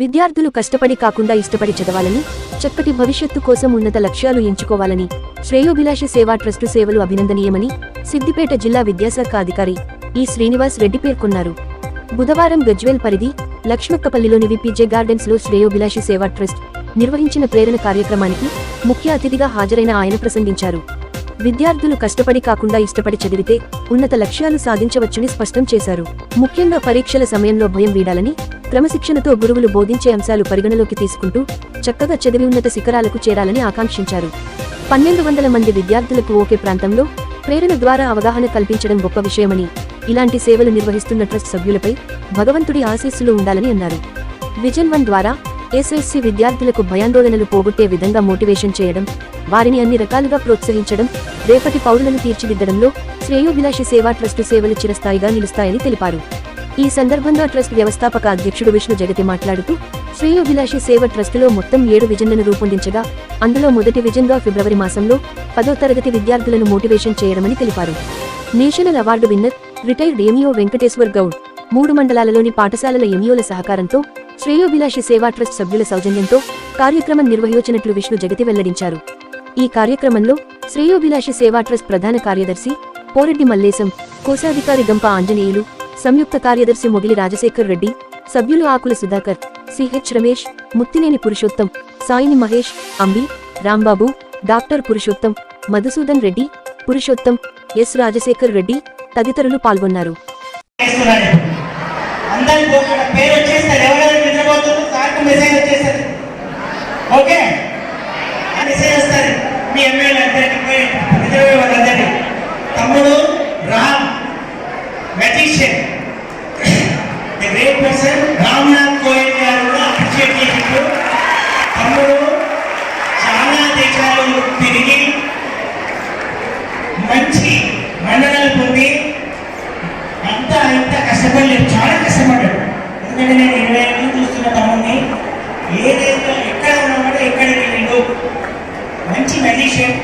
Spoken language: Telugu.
విద్యార్థులు కష్టపడి కాకుండా ఇష్టపడి చదవాలని చక్కటి భవిష్యత్తు కోసం ఉన్నత లక్ష్యాలు ఎంచుకోవాలని శ్రేయోభిలాషి సేవా ట్రస్టు సేవలు అభినందనీయమని సిద్దిపేట జిల్లా విద్యాశాఖ అధికారి ఈ శ్రీనివాస్ రెడ్డి పేర్కొన్నారు. బుధవారం గజ్వేల్ పరిధి లక్ష్మక్కపల్లిలోని విపిజే గార్డెన్స్లో శ్రేయోభిలాషి సేవా ట్రస్ట్ నిర్వహించిన ప్రేరణ కార్యక్రమానికి ముఖ్య అతిథిగా హాజరైన ఆయన ప్రసంగించారు. విద్యార్థులు కష్టపడి కాకుండా ఇష్టపడి చదివితే ఉన్నత లక్ష్యాలు సాధించవచ్చని స్పష్టం చేశారు. ముఖ్యంగా పరీక్షల సమయంలో భయం వీడాలని క్రమశిక్షణతో గురువులు బోధించే అంశాలు పరిగణలోకి తీసుకుంటూ చక్కగా చదివి ఉన్నత శిఖరాలకు చేరాలని ఆకాంక్షించారు. పన్నెండు వందల మంది విద్యార్థులకు ఒకే ప్రాంతంలో ప్రేరణ ద్వారా అవగాహన కల్పించడం గొప్ప విషయమని ఇలాంటి సేవలు నిర్వహిస్తున్న ట్రస్ట్ సభ్యులపై భగవంతుడి ఆశీస్సులు ఉండాలని అన్నారు. విజన్ వన్ ద్వారా ఎస్ఎస్సి విద్యార్థులకు భయాందోళనలు పోగొట్టే విధంగా మోటివేషన్ చేయడం వారిని అన్ని రకాలుగా ప్రోత్సహించడం రేపటి పౌరులను తీర్చిదిద్దడంలో శ్రేయోభిలాషి సేవా ట్రస్టు సేవలు చిరస్థాయిగా నిలుస్తాయని తెలిపారు. ఈ సందర్భంగా ట్రస్ట్ వ్యవస్థాపక అధ్యక్షుడు విష్ణు జగతి మాట్లాడుతూ శ్రేయోభిలాషి సేవ ట్రస్టులో మొత్తం ఏడు విజన్లను రూపొందించగా అందులో మొదటి విజన్గా ఫిబ్రవరి మాసంలో పదో తరగతి విద్యార్థులను మోటివేషన్ చేయడమని తెలిపారు. National award winner retired MEO Venkateshwar Goud మూడు మండలాలలోని పాఠశాలల ఎంఈఓల సహకారంతో శ్రేయోభిలాషి సేవా ట్రస్ట్ సభ్యుల సౌజన్యంతో కార్యక్రమం నిర్వహించినట్లు విష్ణు జగతి వెల్లడించారు. ఈ కార్యక్రమంలో శ్రేయోభిలాషి సేవా ట్రస్ట్ ప్రధాన కార్యదర్శి పోరెడ్డి మల్లేశం కోశాధికారి గంప ఆంజనేయులు సంయుక్త కార్యదర్శి మొగిలి రాజశేఖర్ రెడ్డి సభ్యులు Akula Sudhakar CH Ramesh Muthineni Purushottam Saini Mahesh Ambi Rambabu doctor Purushottam Madhusudan Reddy Purushottam S Rajasekhar Reddy తదితరులు పాల్గొన్నారు. చేస్తున్నాడు పేరు ఎందుకంటే నేను ఇరవై ఏళ్ళు చూస్తున్న తమ్ముడిని ఏదైతే ఎక్కడ ఉన్నాడో ఎక్కడికి వెళ్ళిండు మంచి మెజిషియన్